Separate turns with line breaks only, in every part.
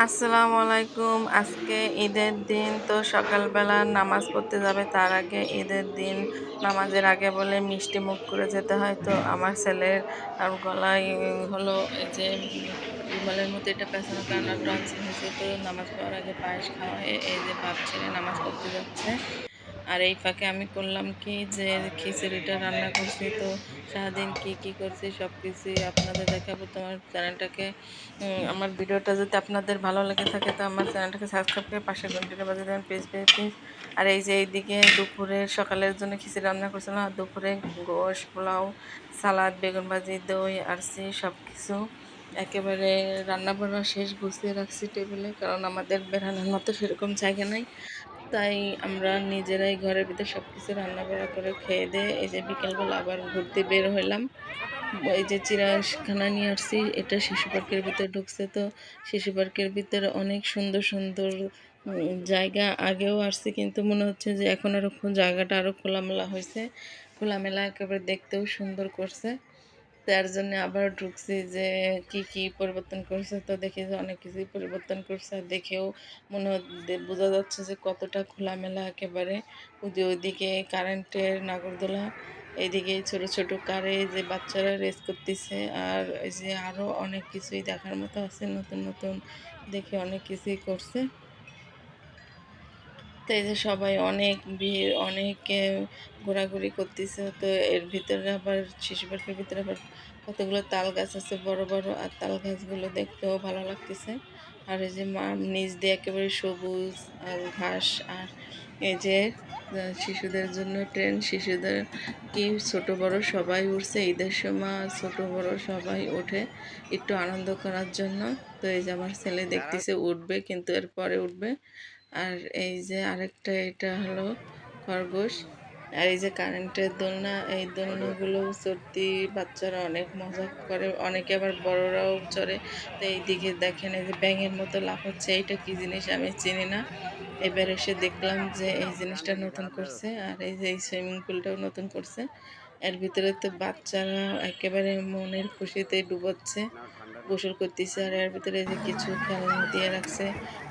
আসসালামু আলাইকুম। আজকে ঈদের দিন, তো সকালবেলা নামাজ পড়তে যাবে, তার আগে ঈদের দিন নামাজের আগে বলে মিষ্টি মুখ করে যেতে হয়। তো আমার ছেলের আর গলায় হলো এই যে রুমালের মধ্যে এটা পেছানো কারণ টনসিল হয়েছে, তো নামাজ পড়ার আগে পায়েস খাওয়া এই যে ভাব ছেলে নামাজ পড়তে যাচ্ছে। আর এই ফাঁকে আমি করলাম কি যে খিচুড়িটা রান্না করছি, তো সারাদিন কি কি করছি সব কিছুই আপনাদের দেখাবো। তোমার চ্যানেলটাকে আমার ভিডিওটা যদি আপনাদের ভালো লেগে থাকে, তো আমার চ্যানেলটাকে সাবস্ক্রাইব করে পাশে ঘন্টিটা বাজিয়ে দেবেন প্লিজ প্লিজ প্লিজ আর এই যে এইদিকে দুপুরে সকালের জন্য খিচুড়ি রান্না করছিলাম, আর দুপুরে গোশ, পোলাও, সালাদ, বেগুন ভাজি, দই, আরসি সব কিছু একেবারে রান্না বান্না শেষ গুছিয়ে রাখছি টেবিলে, কারণ আমাদের বেড়ানোর মতো সেরকম জায়গা নাই। তাই আমরা নিজেরাই ঘরের ভিতরে সব কিছু রান্নাবাড়া করে খেয়ে দিয়ে এই যে বিকেলবেলা আবার ঘুরতে বের হলাম এই যে চিড়াখানা নিয়ে আসছি, এটা শিশু পার্কের ভিতরে ঢুকছে তো। শিশু পার্কের ভিতরে অনেক সুন্দর সুন্দর জায়গা আগেও আসছে কিন্তু মনে হচ্ছে যে এখন আরও জায়গাটা আরও খোলামেলা হয়েছে। খোলামেলা একেবারে দেখতেও সুন্দর করছে। তার জন্য আবার ঢুকছি যে কি কি পরিবর্তন করছে তো দেখি যে অনেক কিছুই পরিবর্তন করছে। আর দেখেও মনে বোঝা যাচ্ছে যে কতটা খোলামেলা একেবারে। যে ওইদিকে কারেন্টের নাগরদোলা, এইদিকে ছোট ছোট কারে যে বাচ্চারা রেস করতেছে, আর যে আরও অনেক কিছুই দেখার মতো আছে নতুন নতুন দেখে অনেক কিছুই করছে। তো এই যে সবাই অনেক ভিড় অনেকে ঘোরাঘুরি করতেছে তো এর ভিতরে আবার শিশু পার্কের ভিতরে আবার কতগুলো তাল গাছ আছে বড় বড় আর তাল গাছগুলো দেখতেও ভালো লাগতেছে। আর এই যে মা নিচ দিয়ে একেবারে সবুজ আর ঘাস আর এই যে শিশুদের জন্য ট্রেন শিশুদের কি ছোট বড় সবাই উঠছে ঈদের সময় ছোট বড় সবাই ওঠে একটু আনন্দ করার জন্য। তো এই যে আমার ছেলে দেখতেছে উঠবে কিন্তু এরপরে উঠবে। আর এই যে আরেকটা, এটা হলো খরগোশ। আর এই যে কারেন্টের দোলনা, এই দোলনাগুলো চড়তে বাচ্চারা অনেক মজা করে, অনেকে আবার বড়রাও চড়ে। তো এই দিকে দেখেন, এই যে ব্যাঙের মতো লাভ হচ্ছে এইটা কি জিনিস আমি চিনি না। এবার এসে দেখলাম যে এই জিনিসটা নতুন করছে, আর এই যে এই সুইমিং পুলটাও নতুন করছে। এর ভিতরে তো বাচ্চারা একেবারে মনের খুশিতে ডুবোচ্ছে। গোসল করতেছে আর এর ভিতরে যে কিছু খেলনা দিয়ে রাখছে।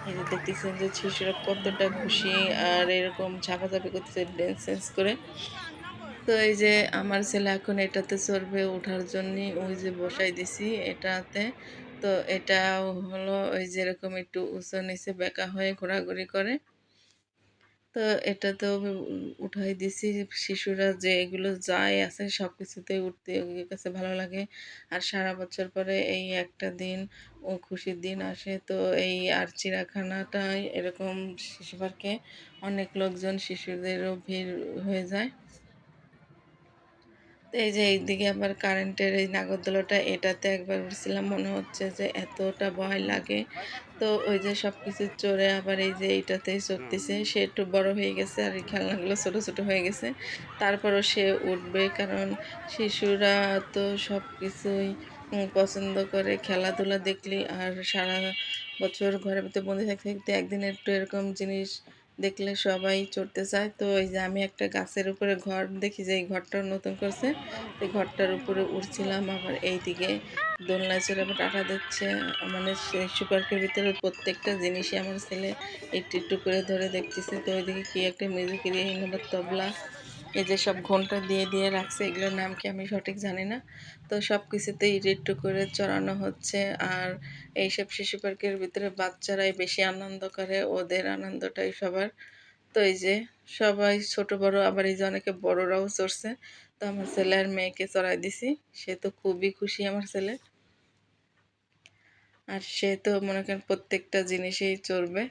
এই যে দেখতেছেন যে শিশুরা কতটা খুশি আর এরকম ঝাপাঝাপি করতেছে ড্যান্স সেন্স করে। তো এই যে আমার ছেলে এখন এটাতে চড়বে ওঠার জন্য, ওই যে বসাই দিছি এটাতে। তো এটা হলো ওই যেরকম একটু উঁচু নিচে বেঁকা হয়ে ঘোরাঘুরি করে। তো এটা তো উঠাই দিছি। শিশুরা যে এগুলো যায় আছে সব কিছুতে উঠতে ওর কাছে ভালো লাগে। আর সারা বছর পরে এই একটা দিন, ও খুশির দিন আসে। তো এই আর চিড়াখানাটায় এরকম শিশু পার্কে অনেক লোকজন শিশুদেরও ভিড় হয়ে যায়। তো এই যে এইদিকে আবার কারেন্টের এই নাগরদোলাটা, এটাতে একবার উঠছিলাম মনে হচ্ছে যে এতটা ভয় লাগে। তো ওই যে সব কিছু চড়ে আবার এই যে এইটাতেই চড়তেছে। সে একটু বড় হয়ে গেছে আর এই খেলনাগুলো ছোটো ছোটো হয়ে গেছে। তারপরও সে উঠবে কারণ শিশুরা তো সব কিছুই পছন্দ করে খেলাধুলা দেখলি আর সারা বছর ঘরের ভিতরে বন্দি থাকতে থাকতে একদিন একটু এরকম জিনিস দেখলে সবাই চড়তে চায়। তো এই যে আমি একটা গাছের উপরে ঘর দেখি যে এই ঘরটা নতুন করছে। এই ঘরটার উপরে উঠছিলাম আবার এই দিকে দোলনা চড়ে আবার টাকা দিচ্ছে। মানে সেই সুপার্কের ভিতরে প্রত্যেকটা জিনিসই আমার ছেলে একটু একটু করে ধরে দেখতেছে। তো ওইদিকে কি একটা মিউজিক তবলা। এই যে সব ঘণ্টা দিয়ে দিয়ে রাখছে, এগুলোর নাম কি আমি সঠিক জানি না। তো সব কিছুতেই একটু করে চড়ানো হচ্ছে। আর এইসব শিশু পার্কের ভিতরে বাচ্চারাই বেশি আনন্দ করে, ওদের আনন্দটাই সবার। তো এই যে সবাই ছোট, বড়, আবার এই যে অনেকে বড়রাও চড়ছে। তো আমার ছেলে আর মেয়েকে চড়াই দিছি। সে তো খুবই খুশি আমার ছেলে। আর সে তো মনে করেন প্রত্যেকটা জিনিসেই চড়বে।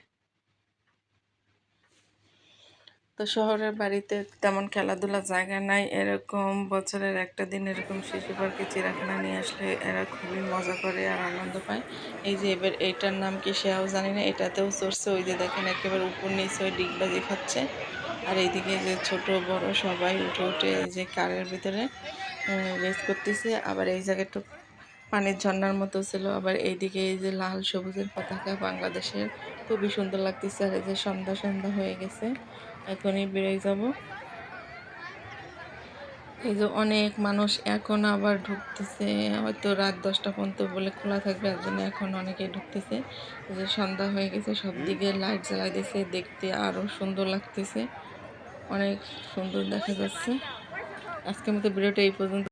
তো শহরের বাড়িতে তেমন খেলাধুলার জায়গা নাই। এরকম বছরের একটা দিন এরকম শিশু পার্কে চিড়াখানা নিয়ে আসলে এরা খুবই মজা করে আর আনন্দ পায়। এই যে এবার এইটার নাম কি সেও জানি না, এটাতেও চড়ছে। ওই যে দেখেন একেবারে উপর নিচে ওই ডিগবাজি খাচ্ছে আর এইদিকে যে ছোট বড় সবাই উঠে উঠে এই যে কারের ভিতরে রেস করতেছে। আবার এই জায়গাটা পানির ঝর্নার মতো ছিল। আবার এইদিকে এই যে লাল সবুজের পতাকা বাংলাদেশের। খুবই সুন্দর লাগতেছে। আর এই যে সন্ধ্যা সন্ধ্যা হয়ে গেছে। এখনই বেরোয় যাব। এই যে অনেক মানুষ এখন আবার ঢুকতেছে। হয়তো রাত দশটা পর্যন্ত বলে খোলা থাকবে, এর জন্য এখন অনেকে ঢুকতেছে। এই যে সন্ধ্যা হয়ে গেছে সব দিকে লাইট জ্বালাই দিয়েছে দেখতে আরও সুন্দর লাগতেছে। অনেক সুন্দর দেখা যাচ্ছে। আজকের মতো ভিডিওটা এই পর্যন্ত।